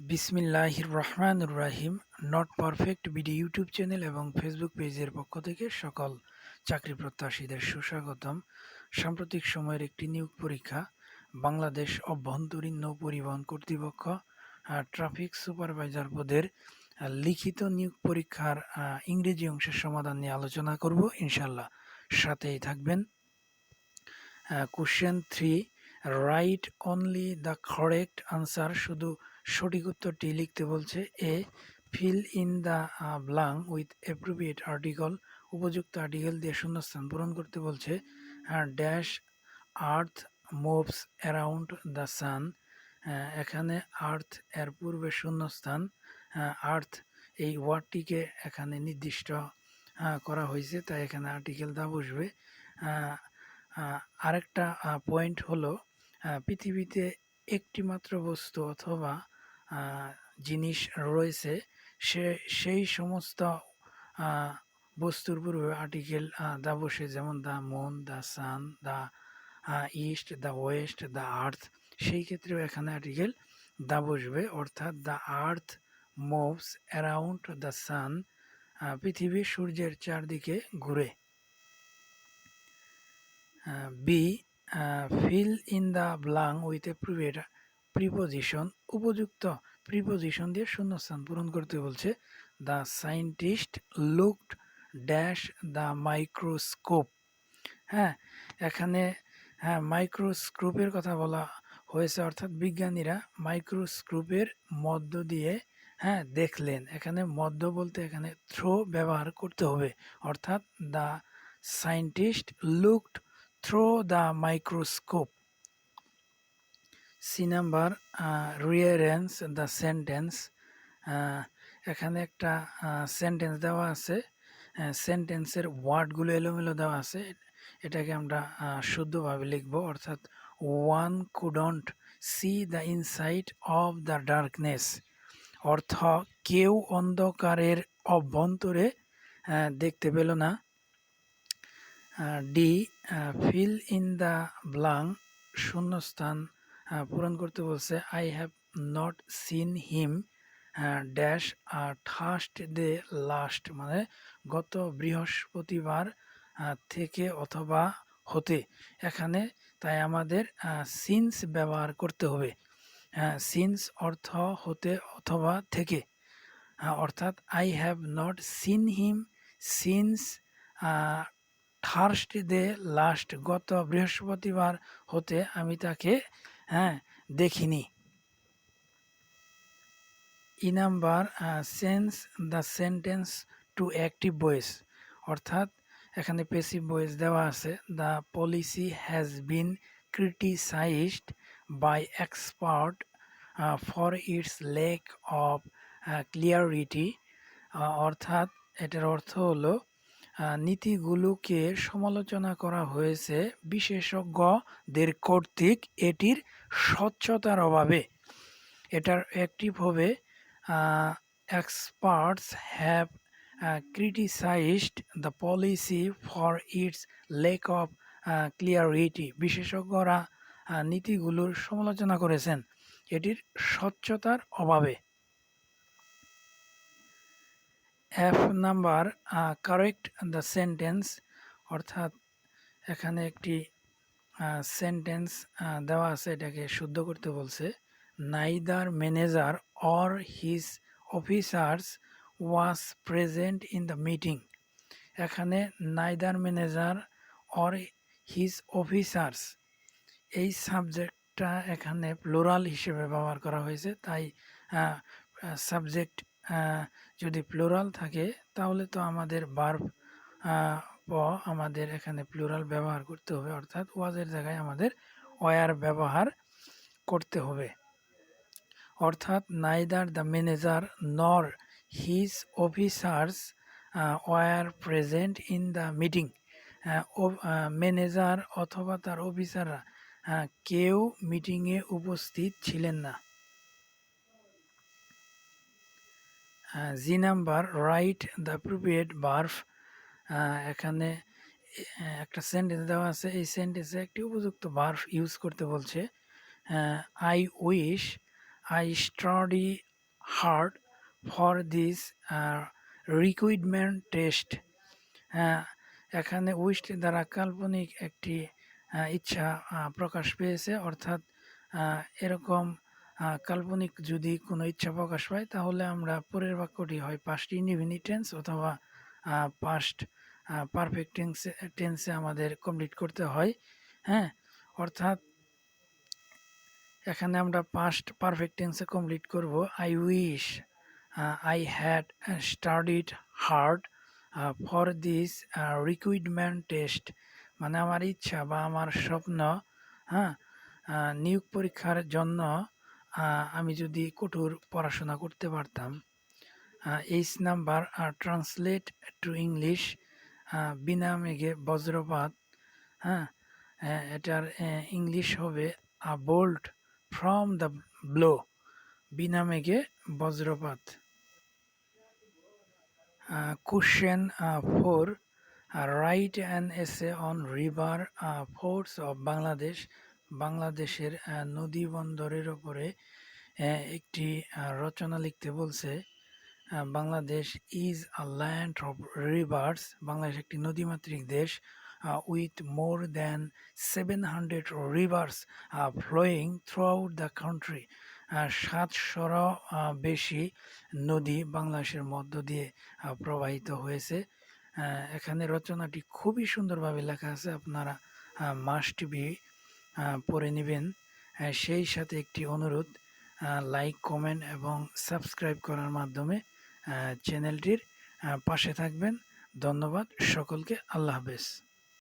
বিসমিল্লাহির রহমানুর রাহিম not perfect BD YouTube channel এবং ফেসবুক পেজের পক্ষ থেকে সকল চাকরি প্রত্যাশীদের সুস্বাগতম। সাম্প্রতিক সময়ের একটি নিয়োগ পরীক্ষা, বাংলাদেশ অভ্যন্তরীণ নৌ পরিবহন কর্তৃপক্ষ ট্রাফিক সুপারভাইজার পদের লিখিত নিয়োগ পরীক্ষার ইংরেজি অংশের সমাধান নিয়ে আলোচনা করব ইনশাল্লাহ সাথেই থাকবেন question three write only the correct answer শুধু সঠিক উত্তরটি লিখতে বলছে A fill in the blank with appropriate article উপযুক্ত আর্টিকেল দিয়ে শূন্যস্থান পূরণ করতে বলছে হ্যাঁ dash earth moves around the sun এখানে আর্থ এর পূর্বে শূন্যস্থান আর্থ এই ওয়ার্ডটিকে এখানে নির্দিষ্ট করা হয়েছে, তাই এখানে আর্টিকেল দা বসবে আরেকটা পয়েন্ট হলো পৃথিবীতে একটি মাত্র বস্তু অথবা জিনিস রয়েছে, সে, সেই সমস্ত বস্তুর পূর্বে আর্টিকেল দা বসে যেমন the moon the sun the east the west the earth সেই ক্ষেত্রেও এখানে আর্টিকেল দা বসবে। অর্থাৎ the earth moves around the sun পৃথিবী সূর্যের চারদিকে ঘুরে। B fill in the blank with appropriate preposition উপযুক্ত প্রিপোজিশন দিয়ে শূন্যস্থান পূরণ করতে বলছে the scientist looked dash the microscope হ্যাঁ এখানে হ্যাঁ মাইক্রোস্কোপের কথা বলা হয়েছে, অর্থাৎ বিজ্ঞানীরা মাইক্রোস্কোপের মধ্য দিয়ে হ্যাঁ দেখলেন। এখানে মধ্য বলতে এখানে থ্রো ব্যবহার করতে হবে, অর্থাৎ the scientist looked through the microscope C number rearrange the sentence এখানে একটা সেন্টেন্স দেওয়া আছে সেন্টেন্সের ওয়ার্ডগুলো এলোমেলো দেওয়া আছে, এটাকে আমরা শুদ্ধভাবে লিখব, অর্থাৎ one couldn't see the inside of the darkness অর্থ কেউ অন্ধকারের অভ্যন্তরে দেখতে পেল না D fill in the blank শূন্যস্থান পূরণ করতে বলছে I have not seen him dash R Thursday last মানে গত বৃহস্পতিবার থেকে অথবা হতে। এখানে তাই আমাদের সিন্স ব্যবহার করতে হবে। সিন্স অর্থ হতে অথবা থেকে। অর্থাৎ I have not seen him since Thursday last গত বৃহস্পতিবার হতে আমি তাকে হ্যাঁ দেখিনি। E number sense the sentence to active voice অর্থাৎ এখানে পেসিভ ভয়েস দেওয়া আছে। The policy has been criticised by expert for its lack of clarity অর্থাৎ এটার অর্থ হলো নীতিগুলোকে সমালোচনা করা হয়েছে। বিশেষজ্ঞদের কর্তৃক এটির স্বচ্ছতার অভাবে। এটার অ্যাক্টিভ হবে experts have criticised the policy for its lack of clarity বিশেষজ্ঞরা নীতিগুলোর সমালোচনা করেছেন। এটির স্বচ্ছতার অভাবে। F number correct the sentence অর্থাৎ এখানে একটি সেন্টেন্স দেওয়া আছে এটাকে শুদ্ধ করতে বলছে neither manager or his officers was present in the meeting এখানে neither manager or his officers এই সাবজেক্টটা এখানে প্লোরাল হিসেবে ব্যবহার করা হয়েছে, তাই সাবজেক্ট যদি প্লোরাল থাকে, তাহলে তো আমাদের বার্ব প আমাদের এখানে প্লুরাল ব্যবহার করতে হবে। অর্থাৎ ওয়াজের জায়গায় আমাদের ওয়ার ব্যবহার করতে হবে। অর্থাৎ neither the manager nor his officers were present in the meeting manager অথবা তার অফিসাররা কেউ মিটিংয়ে উপস্থিত ছিলেন না। G number write the appropriate verb এখানে একটা সেন্টেন্স দেওয়া আছে। এই সেন্টেন্সে একটি উপযুক্ত বার্ফ ইউজ করতে বলছে। I wish I study this uh, requirement test হ্যাঁ এখানে উইস্ট দ্বারা কাল্পনিক একটি ইচ্ছা প্রকাশ পেয়েছে। অর্থাৎ এরকম কাল্পনিক যদি কোনো ইচ্ছা প্রকাশ পায়, তাহলে আমরা পরের বাক্যটি হয় পাস্ট ইনডিফিনিট টেন্স অথবা পাস্ট পারফেক্ট টেন্সে টেন্সে আমাদের কমপ্লিট করতে হয় হ্যাঁ? অর্থাৎ এখানে আমরা পাস্ট পারফেক্ট টেন্সে কমপ্লিট করব I wish I had studied hard for this recruitment test মানে আমার ইচ্ছা বা আমার স্বপ্ন হ্যাঁ? নিয়োগ পরীক্ষার জন্য আমি যদি কঠোর পড়াশোনা করতে পারতাম H number translate to English বিনা মেঘে বজ্রপাত হ্যাঁ এটার ইংলিশ হবে a bolt from the blue বিনা মেঘে বজ্রপাত। Question four write an essay on river ports of Bangladesh বাংলাদেশের নদী বন্দরের ওপরে একটি রচনা লিখতে বলছে Bangladesh is a land of rivers, Bangladesh একটি নদীমাতৃক দেশ with more than seven hundred rivers flowing throughout the country সাতশোর বেশি নদী বাংলাদেশের মধ্য দিয়ে প্রবাহিত হয়েছে। এখানে রচনাটি খুবই সুন্দরভাবে লেখা আছে, আপনারা মাস্ট বি পড়ে নেবেন। সেই সাথে একটি অনুরোধ লাইক কমেন্ট এবং সাবস্ক্রাইব করার মাধ্যমে চ্যানেলটির পাশে থাকবেন। ধন্যবাদ, সকলকে আল্লাহ হাফেজ।